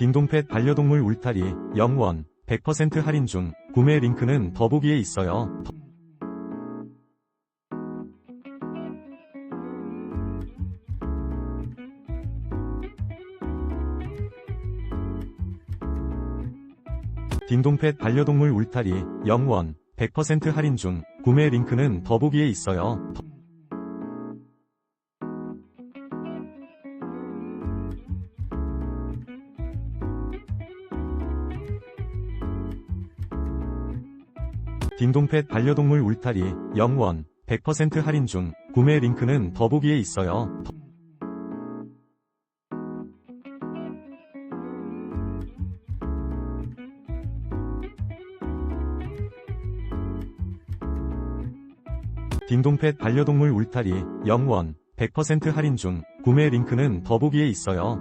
딩동펫 반려동물 울타리 0원 100% 할인 중 구매 링크는 더보기에 있어요. 딩동펫 반려동물 울타리 0원 100% 할인 중 구매 링크는 더보기에 있어요. 딩동펫 반려동물 울타리 0원 100% 할인 중 구매 링크는 더보기에 있어요. 딩동펫 반려동물 울타리 0원 100% 할인 중 구매 링크는 더보기에 있어요.